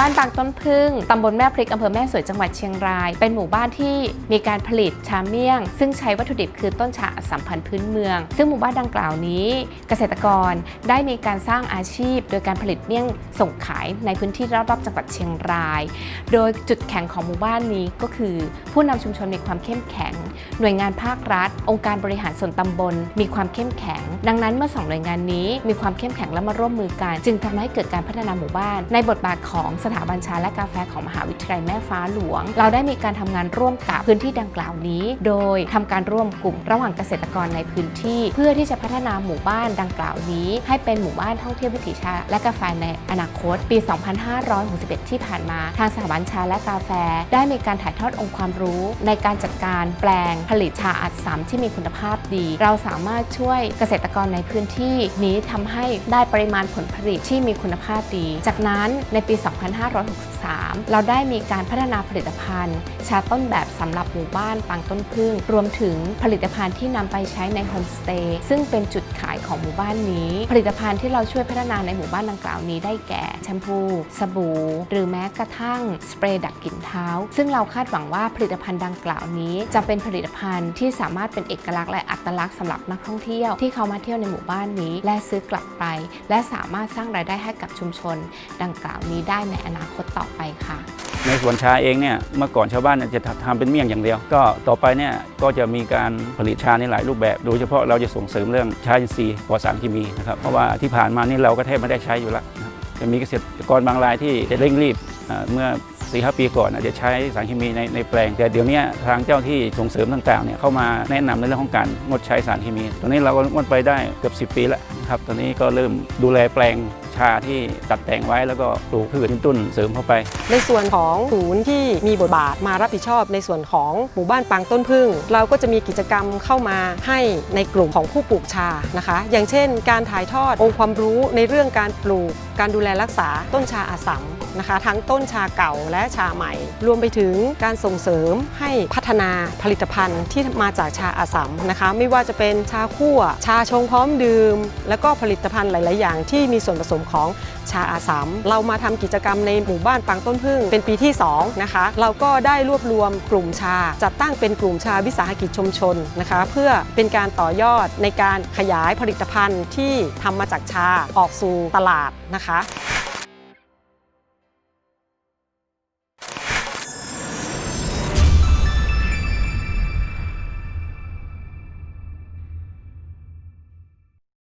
บ้านบางต้นพึ่งตำบลแม่พริกอำเภอแม่สวยจังหวัดเชียงราย เป็นหมู่บ้านที่มีการผลิตชาเมี่ยง ซึ่งใช้วัตถุดิบคือต้นชาสสัมพันธ์พื้นเมือง ซึ่งหมู่บ้านดังกล่าวนี้ เกษตรกรได้มีการสร้างอาชีพ โดยการผลิตเมี่ยงส่งขายในพื้นที่รอบๆจังหวัดเชียงราย โดยจุดแข็งของหมู่บ้านนี้ก็คือ ผู้นำชุมชนมีความเข้มแข็ง หน่วยงานภาครัฐ องค์การบริหารส่วนตำบล มีความเข้มแข็ง ดังนั้นเมื่อสองหน่วยงานนี้ มีความเข้มแข็งและมาร่วมมือกัน จึงทำให้เกิดการพัฒนาหมู่บ้าน ในบทบาทของสถาบันชาและกาแฟของมหาวิทยาลัยแม่ฟ้าหลวง เราได้มีการทำงานร่วมกับพื้นที่ดังกล่าวนี้ โดยทำการร่วมกลุ่มระหว่างเกษตรกรในพื้นที่ เพื่อที่จะพัฒนาหมู่บ้านดังกล่าวนี้ ให้เป็นหมู่บ้านท่องเที่ยววิถีชาและกาแฟในอนาคต ปี 2561 ที่ผ่านมา ทางสถาบันชาและกาแฟ ได้มีการถ่ายทอดองค์ความรู้ ในการจัดการแปลงผลิตชาอัดสามที่มีคุณภาพดี เราสามารถช่วยเกษตรกรในพื้นที่นี้ทำให้ได้ปริมาณผลผลิตที่มีคุณภาพดี จากนั้นในปี 2 2560 3 เราได้มีการพัฒนาผลิตภัณฑ์ ชาต้นแบบสำหรับหมู่บ้านปางต้นพึ่ง รวมถึงผลิตภัณฑ์ที่นำไปใช้ในโฮมสเตย์ซึ่งเป็นจุดขายของหมู่บ้านนี้ ผลิตภัณฑ์ที่เราช่วยพัฒนาในหมู่บ้านดังกล่าวนี้ได้แก่แชมพู สบู่ หรือแม้กระทั่งสเปรย์ดักกลิ่นเท้า ซึ่งเราคาดหวังว่าผลิตภัณฑ์ดังกล่าวนี้ จะเป็นผลิตภัณฑ์ที่สามารถเป็นเอกลักษณ์และอัตลักษณ์สำหรับนักท่องเที่ยวที่เขามาเที่ยวในหมู่บ้านนี้ และซื้อกลับไป และสามารถสร้างรายได้ให้กับชุมชน ดังกล่าวนี้ได้ในอนาคตต่อไปค่ะ ในสวนชาเองเนี่ยเมื่อก่อนชาวบ้านจะทำเป็นเมี่ยงอย่างเดียว ก็ต่อไปเนี่ยก็จะมีการผลิตชาในหลายรูปแบบ โดยเฉพาะเราจะส่งเสริมเรื่องชาอินทรีย์ปลอดสารเคมีนะครับเพราะว่าที่ผ่านมานี่เราก็แทบไม่ได้ใช้อยู่แล้วนะจะมีเกษตรกรบางรายที่เร่งรีบเมื่อสี่ห้าปีก่อนอาจจะใช้สารเคมีในในแปลง แต่เดี๋ยวนี้ทางเจ้าที่ส่งเสริมต่างๆเนี่ยเข้ามาแนะนำในเรื่องของการงดใช้สารเคมี ตอนนี้เราก็งดไปได้เกือบ10 ปีแล้วครับตอนนี้ก็เริ่มดูแลแปลง ชาที่ตัดแต่งไว้แล้วก็ปลูกพืชต้นเสริมเข้าไป ในส่วนของศูนย์ที่มีบทบาทมารับผิดชอบในส่วนของหมู่บ้านปางต้นพึ่ง เราก็จะมีกิจกรรมเข้ามาให้ในกลุ่มของผู้ปลูกชานะคะ อย่างเช่น การถ่ายทอดองค์ความรู้ในเรื่องการปลูก การดูแลรักษาต้นชาอาสัมนะคะทั้งต้นชาเก่าและชาใหม่ รวมไปถึงการส่งเสริมให้พัฒนาผลิตภัณฑ์ที่มาจากชาอาสัมนะคะ ไม่ว่าจะเป็นชาคั่ว ชาชงพร้อมดื่ม แล้วก็ผลิตภัณฑ์หลาย ๆ อย่างที่มีส่วนผสมของชาอาสามเรามาทำกิจกรรมในหมู่บ้านปางต้นพึ่งเป็นปีที่2นะคะเราก็ได้รวบรวมกลุ่มชา จัดตั้งเป็นกลุ่มชาวิสาหกิจชุมชนนะคะ เพื่อเป็นการต่อยอดในการขยายผลิตภัณฑ์ที่ทำมาจากชาออกสู่ตลาดนะคะ